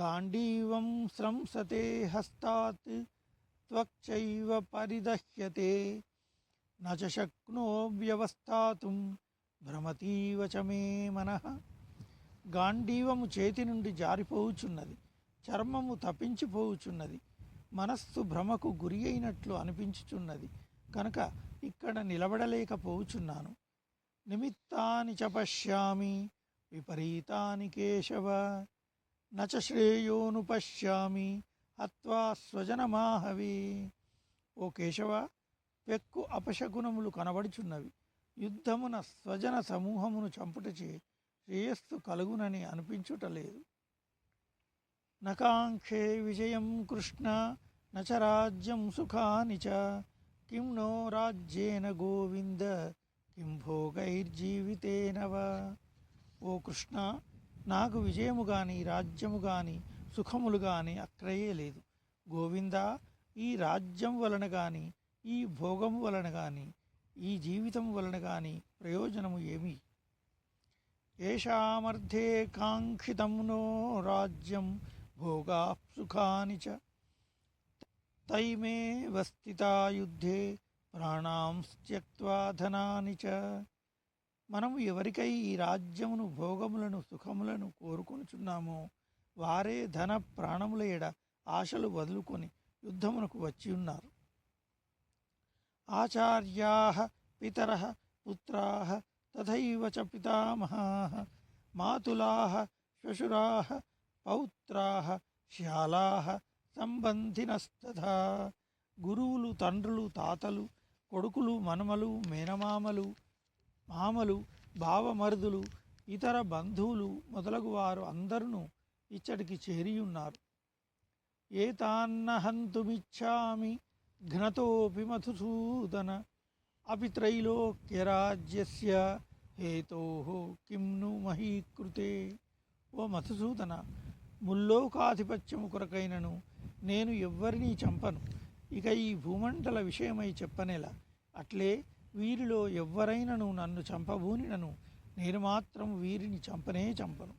గాంధీవం స్రంసతే హస్తాత్ త్వక్చైవ పరిదహ్యతే. న చ శక్నో వ్యవస్థాతుం భ్రమతీవ చ మే మనః. గాంధీవము చేతి నుండి జారిపోవుచున్నది చర్మము తప్పించిపోవుచున్నది మనస్సు భ్రమకు గురి అయినట్లు అనిపించుచున్నది. కనుక ఇక్కడ నిలబడలేకపోవుచున్నాను నిమిత్తాని చ పశ్యామి విపరీతాని కేశవ. నచ శ్రేయోను పశ్యామి హత్వా స్వజనమాహవి. ఓ కేశవ పెక్కు అపశకునములు కనబడుచున్నవి. యుద్ధమున స్వజన సమూహమును చంపుటచే శ్రేయస్సు కలుగునని అనిపించుటలేదు నకాంక్షే విజయం కృష్ణ నచ రాజ్యం సుఖాని చ. కిం నో రాజ్యేన గోవింద కిం భోగైర్జీవితేనవ. ఓ కృష్ణ నాకు విజయము గాని రాజ్యము గాని సుఖములు గాని అక్కడయే లేదు. గోవిందా ఈ రాజ్యం వలన గాని ఈ భోగం వలన గాని ఈ జీవితం వలన గాని ప్రయోజనము ఏమి? ఏషామర్థే కాంక్షితం నో రాజ్యం భోగా సుఖాని చ. తైమే వస్తితాయుద్ధే ప్రాణాం ధనాని చ. మనము ఎవరికై ఈ రాజ్యమును భోగములను సుఖములను కోరుకొనుచున్నామో వారే ధన ప్రాణముల ఎడ ఆశలు వదులుకొని యుద్ధమునకు వచ్చి ఉన్నారు. ఆచార్యా పితర పుత్రా తథైవ చ పితామహా మాతులా శ్వశురా పౌత్రా శ్యాలా సంబంధినస్తథా. గురువులు తండ్రులు తాతలు కొడుకులు మనుమలు మేనమామలు మామలు భావమరుదులు ఇతర బంధువులు మొదలగు వారు అందరూ ఇచ్చటికి చేరియున్నారు. ఏతాన్నహంతుమిచ్చామి ఘ్నతోపి మధుసూదన అపి త్రైలోక్యరాజ్యస్య హేతో కిమ్ను మహీకృతే. ఓ మధుసూదన ముల్లోకాధిపత్యము కొరకైనను నేను ఎవ్వరినీ చంపను. ఇక ఈ భూమండల విషయమై చెప్పనేలా. అట్లే వీరిలో ఎవ్వరైనను నన్ను చంపబూనినను. నేను మాత్రం వీరిని చంపనే చంపను.